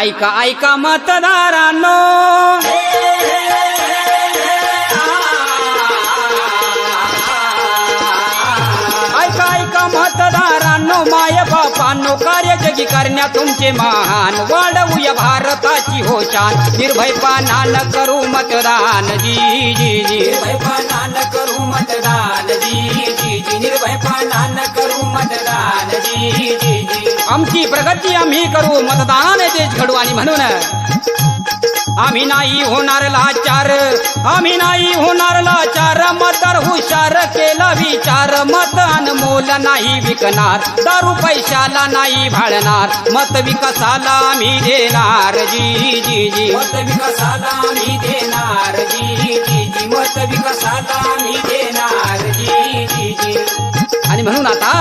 ऐका ऐका मतदारांनो मतदारांनो माय बापांनो कार्य जगी करण्या तुमचे महान वाढवूया भारताची होशान निर्भयपणान करू मतदान. जी जी जी. निर्भयपणान करू मतदान. जी जी जी. निर्भयपणान करू मतदान. जी जी जी. आमची प्रगती आम्ही करू. मतदानाने देश घडू आणि म्हणून. आम्ही नाही होणार लाचार आम्ही नाही होणार लाचार. मतदार हुशार केला विचार मत अनमोल नाही विकणार. दारू पैशाला नाही भाळणार मत विकासाला आम्ही देणार. जी जी जी. मत विकासाला आम्ही देणार. जी जी जी. मत विकासाला आम्ही देणार. जी जी जी. आणि म्हणून आता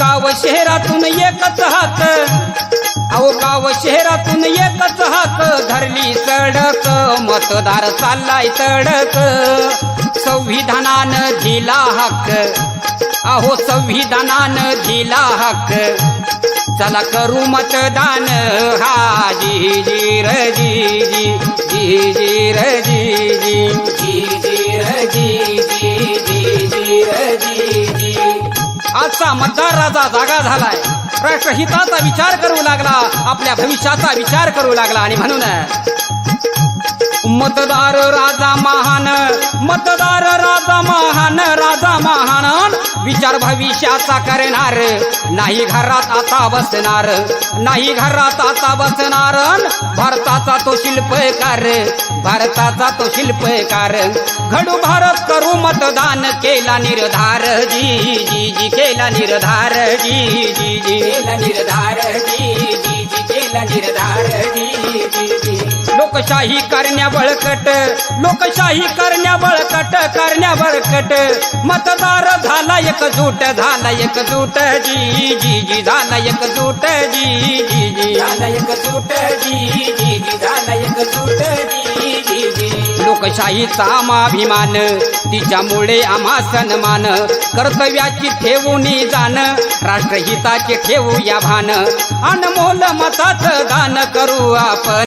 गाव शहरातून एकच हात. अहो गाव शहरातून येतच हात धरली सडक मतदार चाललाय तडक संविधानानं दिला हक्क अहो संविधानानं दिला हक्क चला करू मतदान हा जी जी रजी जी जी जी रजी जी जी जी जी जी जी जी आजचा मतदाराचा जागा झालाय राष्ट्रहिताचा विचार करू लागला आपल्या भविष्याचा विचार करू लागला आणि म्हणून मतदार राजा महान मतदार राजा महान राजा विचार भविष्याचा करणार. नाही घरात आता बसणार. नाही घरात आता बसणार. भारताचा तो शिल्पकार. भारताचा तो शिल्पकार. घडू भारत करू मतदान केला निर्धार. जी जी जी केला निर्धार. जी जी जी केला निर्धार. जी जी जी केला निर्धार. जी जी जी. लोकशाही करण्या बळकट लोकशाही करण्या बळकट करण्या बळकट मतदार झाला एकजूट झाला एकजूट जी जी जी झाला एकजूट जी जी जी. झाला एक सूट जी जी जी झाला एक सूट जी जी जी. लोकशाहीचा आमाभिमान तिच्यामुळे आम्हा सन्मान. कर्तव्याची ठेवून जाण राष्ट्रहिताचे ठेवूया भान. अनमोल मताचं दान करू आपण.